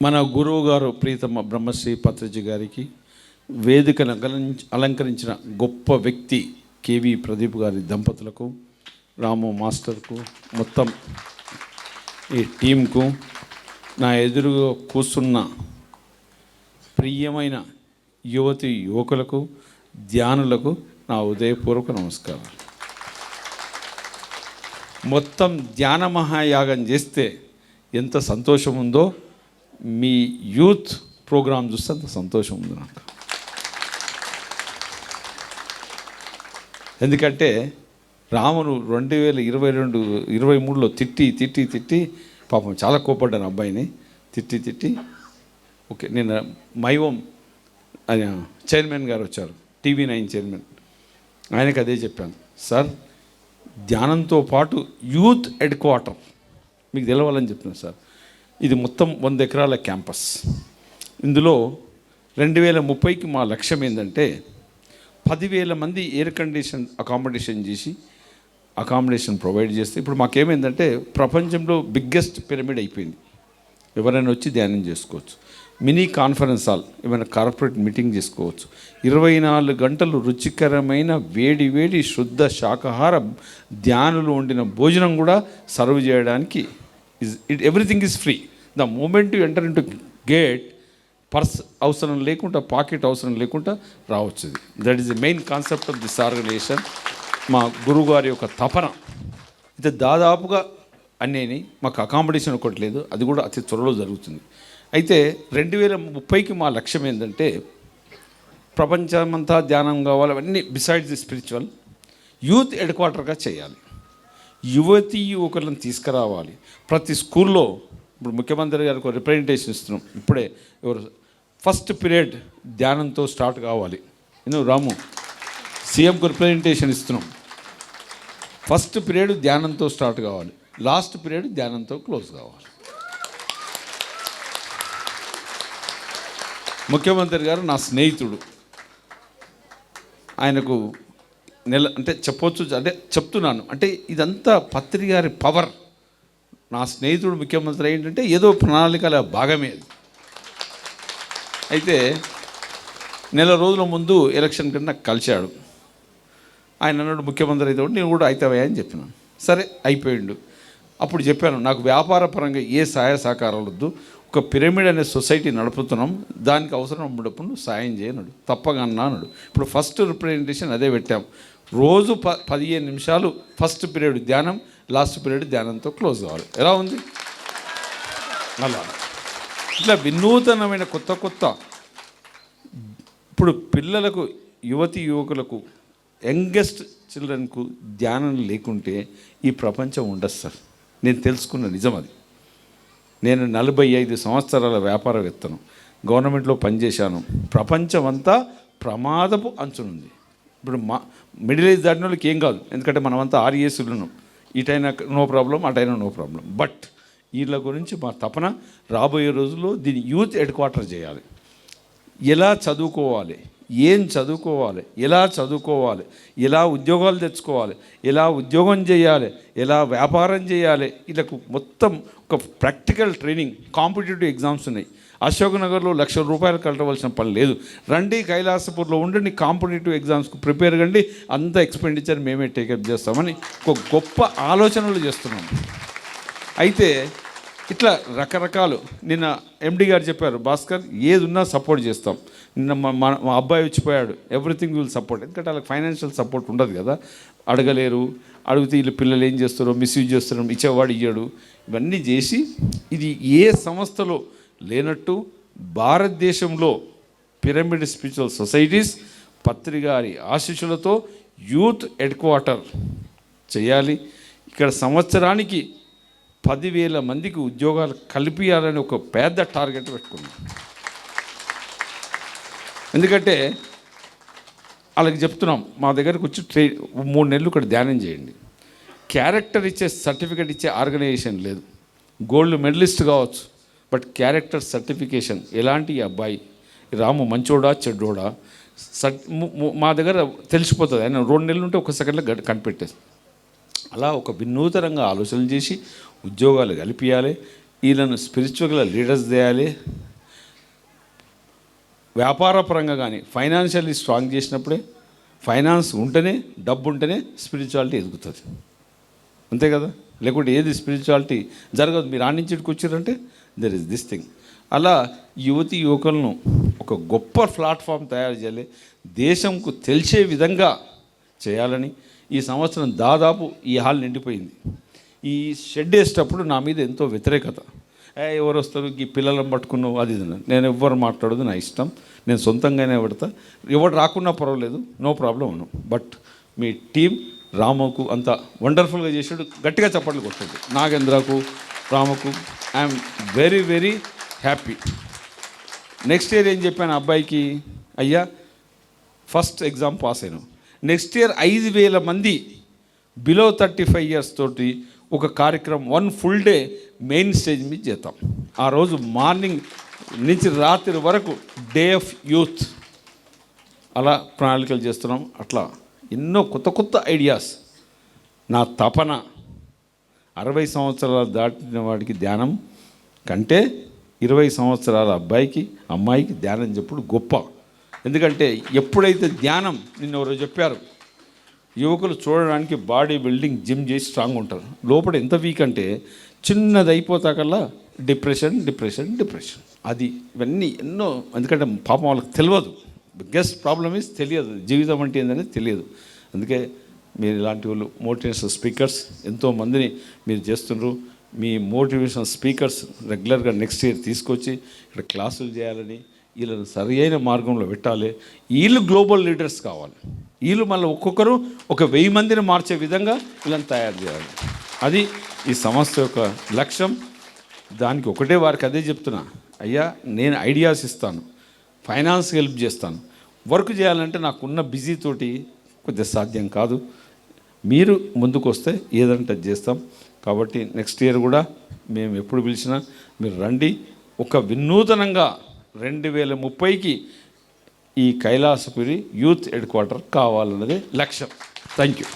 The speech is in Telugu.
మన గురువు గారు ప్రీతమ బ్రహ్మశ్రీ పత్రిజీ గారికి వేదికను అలంకరించిన గొప్ప వ్యక్తి కేవి ప్రదీప్ గారి దంపతులకు రాము మాస్టర్కు మొత్తం ఈ టీంకు నా ఎదురుగా కూర్చున్న ప్రియమైన యువతి యువకులకు ధ్యానులకు నా ఉదయపూర్వక నమస్కారం మొత్తం ధ్యాన మహాయాగం చేస్తే ఎంత సంతోషం ఉందో మీ యూత్ ప్రోగ్రాం చూస్తే అంత సంతోషం ఉంది నాకు. ఎందుకంటే రామును రెండు వేల ఇరవై రెండు ఇరవై మూడులో తిట్టి తిట్టి తిట్టి పాపం చాలా కోపడ్డాను అబ్బాయిని. తిట్టి తిట్టి. ఓకే నేను మైవం ఆయన చైర్మన్ గారు వచ్చారు టీవీ నైన్ చైర్మన్. ఆయనకు అదే చెప్పాను సార్ ధ్యానంతో పాటు యూత్ హెడ్ క్వార్టర్. మీకు తెలవాలని చెప్తున్నాను సార్. ఇది మొత్తం వంద ఎకరాల క్యాంపస్. ఇందులో రెండు వేల ముప్పైకి మా లక్ష్యం ఏంటంటే పదివేల మంది ఎయిర్ కండిషన్ అకామిడేషన్ చేసి అకామిడేషన్ ప్రొవైడ్ చేస్తే ఇప్పుడు మాకేమైందంటే ప్రపంచంలో బిగ్గెస్ట్ పిరమిడ్ అయిపోయింది. ఎవరైనా వచ్చి ధ్యానం చేసుకోవచ్చు. మినీ కాన్ఫరెన్స్ హాల్ ఏమైనా కార్పొరేట్ మీటింగ్ చేసుకోవచ్చు. ఇరవై నాలుగు గంటలు రుచికరమైన వేడి వేడి శుద్ధ శాకాహార ధ్యానులు వండిన భోజనం కూడా సర్వ్ చేయడానికి is it everything is free the moment you enter into gate purse అవసరం లేకుండా పాకెట్ అవసరం లేకుండా రావచ్చు that is the main concept of this organization మా గురువుగారి యొక్క తపన. ఇది దాదాపుగా అన్నీ మాకు అకామిడేషన్ ఒకటి లేదు అది కూడా అతి త్వరలో జరుగుతుంది. అయితే రెండు వేల ముప్పైకి మా లక్ష్యం ఏంటంటే ప్రపంచమంతా ధ్యానం కావాలి అవన్నీ besides the spiritual youth head క్వార్టర్గా చేయాలి. యువతి యువకులను తీసుకురావాలి. ప్రతి స్కూల్లో ఇప్పుడు ముఖ్యమంత్రి గారికి ఒక రిప్రజెంటేషన్ ఇస్తున్నాం. ఇప్పుడే ఎవరు? ఫస్ట్ పీరియడ్ ధ్యానంతో స్టార్ట్ కావాలి. నేను రాము సీఎంకు రిప్రజెంటేషన్ ఇస్తున్నాం. ఫస్ట్ పీరియడ్ ధ్యానంతో స్టార్ట్ కావాలి. లాస్ట్ పీరియడ్ ధ్యానంతో క్లోజ్ కావాలి. ముఖ్యమంత్రి గారు నా స్నేహితుడు. ఆయనకు నెల అంటే చెప్పొచ్చు అంటే చెప్తున్నాను. అంటే ఇదంతా పత్రి గారి పవర్ నా స్నేహితుడు ముఖ్యమంత్రి ఏంటంటే ఏదో ప్రణాళికల భాగమే అయితే నెల రోజుల ముందు ఎలక్షన్ కింద కలిశాడు. ఆయన అన్నాడు ముఖ్యమంత్రి అయితే నేను కూడా అవుతావయ్యా అని చెప్పినాను సరే అయిపోయిండు. అప్పుడు చెప్పాను నాకు వ్యాపార పరంగా ఏ సహాయ సహకారాలు వద్దు. ఒక పిరమిడ్ అనే సొసైటీ నడుపుతున్నాం. దానికి అవసరం ఉన్నప్పుడు నువ్వు సాయం చేయనడు తప్పగా అన్నాడు. ఇప్పుడు ఫస్ట్ రిప్రజెంటేషన్ అదే పెట్టాం. రోజు ప పదిహేను నిమిషాలు ఫస్ట్ పీరియడ్ ధ్యానం లాస్ట్ పీరియడ్ ధ్యానంతో క్లోజ్ కావాలి ఎలా ఉంది? అలా ఇట్లా వినూతనమైన కొత్త కొత్త ఇప్పుడు పిల్లలకు యువతి యువకులకు యంగెస్ట్ చిల్డ్రన్కు ధ్యానం లేకుంటే ఈ ప్రపంచం ఉండదు సార్. నేను తెలుసుకున్న నిజం అది. నేను నలభై ఐదు సంవత్సరాల వ్యాపారవేత్తను. గవర్నమెంట్లో పనిచేశాను. ప్రపంచం అంతా ప్రమాదపు అంచునుంది. ఇప్పుడు మా మిడిల్ ఏజ్ దాటిన వాళ్ళకి ఏం కాదు. ఎందుకంటే మనమంతా ఆరు ఉన్నాం. ఇటైనా నో ప్రాబ్లం అటైనా నో ప్రాబ్లం. బట్ వీళ్ళ గురించి మా తపన రాబోయే రోజుల్లో దీన్ని యూత్ హెడ్ క్వార్టర్ చేయాలి. ఎలా చదువుకోవాలి? ఏం చదువుకోవాలి? ఎలా చదువుకోవాలి? ఎలా ఉద్యోగాలు తెచ్చుకోవాలి? ఎలా ఉద్యోగం చేయాలి? ఎలా వ్యాపారం చేయాలి? వీళ్ళకు మొత్తం ఒక ప్రాక్టికల్ ట్రైనింగ్ కాంపిటేటివ్ ఎగ్జామ్స్ ఉన్నాయి. అశోక్నగర్లో లక్ష రూపాయలు కట్టవలసిన పని లేదు. రండి కైలాసపూర్లో ఉండండి కాంపిటేటివ్ ఎగ్జామ్స్కు ప్రిపేర్ కండి అంత ఎక్స్పెండిచర్ మేమే టేకప్ చేస్తామని ఒక గొప్ప ఆలోచనలు చేస్తున్నాం. అయితే ఇట్లా రకరకాలు నిన్న ఎండి గారు చెప్పారు భాస్కర్ ఏది ఉన్నా సపోర్ట్ చేస్తాం. నిన్న మా మా మా అబ్బాయి వచ్చిపోయాడు ఎవ్రీథింగ్ విల్ సపోర్ట్. ఎందుకంటే వాళ్ళకి ఫైనాన్షియల్ సపోర్ట్ ఉండదు కదా. అడగలేరు అడిగితే వీళ్ళు పిల్లలు ఏం చేస్తారో మిస్యూజ్ చేస్తారో ఇచ్చేవాడు ఇయ్యాడు. ఇవన్నీ చేసి ఇది ఏ సంస్థలో లేనట్టు భారతదేశంలో పిరమిడ్ స్పిరిచువల్ సొసైటీస్ పత్రికారి ఆశీస్సులతో యూత్ హెడ్ క్వార్టర్ చేయాలి. ఇక్కడ సంవత్సరానికి పదివేల మందికి ఉద్యోగాలు కల్పించాలని ఒక పెద్ద టార్గెట్ పెట్టుకున్నాం. ఎందుకంటే వాళ్ళకి చెప్తున్నాం మా దగ్గరకు వచ్చి ట్రై మూడు నెలలు ఇక్కడ ధ్యానం చేయండి. క్యారెక్టర్ ఇచ్చే సర్టిఫికేట్ ఇచ్చే ఆర్గనైజేషన్ లేదు. గోల్డ్ మెడలిస్ట్ కావచ్చు. బట్ క్యారెక్టర్ సర్టిఫికేషన్ ఎలాంటి అబ్బాయి? రాము మంచోడా చెడ్డోడా? సర్ట్ ము- మా దగ్గర తెలిసిపోతుంది. ఆయన రెండు నెలలు ఉంటే ఒక సెకండ్లో గడ్ కనిపెట్టేసి. అలా ఒక వినూతనంగా ఆలోచనలు చేసి ఉద్యోగాలు కలిపియాలి వీళ్ళను స్పిరిచువల్గా లీడర్స్ చేయాలి. వ్యాపార పరంగా కానీ ఫైనాన్షియల్లీ స్ట్రాంగ్ చేసినప్పుడే ఫైనాన్స్ ఉంటేనే డబ్బు ఉంటేనే స్పిరిచువాలిటీ ఎదుగుతుంది. అంతే కదా? లేకుంటే ఏది స్పిరిచువాలిటీ జరగదు. మీరు ఆడించుడికి వచ్చారంటే దెర్ ఇస్ దిస్ థింగ్ అలా యువతి యువకులను ఒక గొప్ప ప్లాట్ఫామ్ తయారు చేయాలి. దేశంకు తెలిసే విధంగా చేయాలని ఈ సంవత్సరం దాదాపు ఈ హాల్ నిండిపోయింది. ఈ షెడ్ వేసేటప్పుడు నా మీద ఎంతో వ్యతిరేకత. ఏ ఎవరు వస్తారు? ఈ పిల్లలను పట్టుకున్నావు అది ఇది నేను ఎవ్వరు మాట్లాడదు నా ఇష్టం. నేను సొంతంగానే పెడతా. ఎవరు రాకున్నా పర్వాలేదు నో ప్రాబ్లం అను. బట్ మీ టీం రాముకు అంత వండర్ఫుల్గా చేసాడు గట్టిగా చప్పట్లు కొట్టాడు నాగేంద్రకు రాముకు. I'm very very happy next year ఏం చెప్పాను అబ్బాయికి? అయ్యా ఫస్ట్ ఎగ్జామ్ పాస్ అయ్యాను నెక్స్ట్ ఇయర్ ఐదు వేల మంది బిలో థర్టీ ఫైవ్ ఇయర్స్ తోటి ఒక కార్యక్రమం one full day main stage మీద చేద్దాం. ఆ రోజు మార్నింగ్ నుంచి రాత్రి వరకు డే ఆఫ్ యూత్ అలా ప్రణాళికలు చేస్తున్నాం. అట్లా ఎన్నో కొత్త కొత్త ఐడియాస్ నా తపన అరవై సంవత్సరాలు దాటిన వాడికి ధ్యానం కంటే ఇరవై సంవత్సరాల అబ్బాయికి అమ్మాయికి ధ్యానం చెప్పుడు గొప్ప. ఎందుకంటే ఎప్పుడైతే ధ్యానం నిన్న ఎవరో చెప్పారు యువకులు చూడడానికి బాడీ బిల్డింగ్ జిమ్ చేసి స్ట్రాంగ్ ఉంటారు. లోపల ఎంత వీక్ అంటే చిన్నది అయిపోతాకల్లా డిప్రెషన్ డిప్రెషన్ డిప్రెషన్. అది ఇవన్నీ ఎన్నో ఎందుకంటే పాపం వాళ్ళకి తెలియదు. బిగ్గెస్ట్ ప్రాబ్లమ్ ఇస్ తెలియదు. జీవితం అంటే ఏందనేది తెలియదు. అందుకే మీరు ఇలాంటి వాళ్ళు మోటివేషనల్ స్పీకర్స్ ఎంతోమందిని మీరు చేస్తున్నారు మీ మోటివేషనల్ స్పీకర్స్ రెగ్యులర్గా నెక్స్ట్ ఇయర్ తీసుకొచ్చి ఇక్కడ క్లాసులు చేయాలని వీళ్ళని సరి అయిన మార్గంలో పెట్టాలి. వీళ్ళు గ్లోబల్ లీడర్స్ కావాలి. వీళ్ళు మళ్ళీ ఒక్కొక్కరు ఒక వెయ్యి మందిని మార్చే విధంగా వీళ్ళని తయారు చేయాలి. అది ఈ సంస్థ యొక్క లక్ష్యం. దానికి ఒకటే వారికి అదే చెప్తున్నా. అయ్యా నేను ఐడియాస్ ఇస్తాను. ఫైనాన్స్ హెల్ప్ చేస్తాను. వర్క్ చేయాలంటే నాకున్న బిజీ తోటి కొద్దిగా సాధ్యం కాదు. మీరు ముందుకు వస్తే ఏదంటే చేస్తాం. కాబట్టి నెక్స్ట్ ఇయర్ కూడా మేము ఎప్పుడు పిలిచినా మీరు రండి. ఒక వినూతనంగా రెండు వేల ముప్పైకి ఈ కైలాసపురి యూత్ హెడ్ క్వార్టర్ కావాలన్నదే లక్ష్యం. Thank you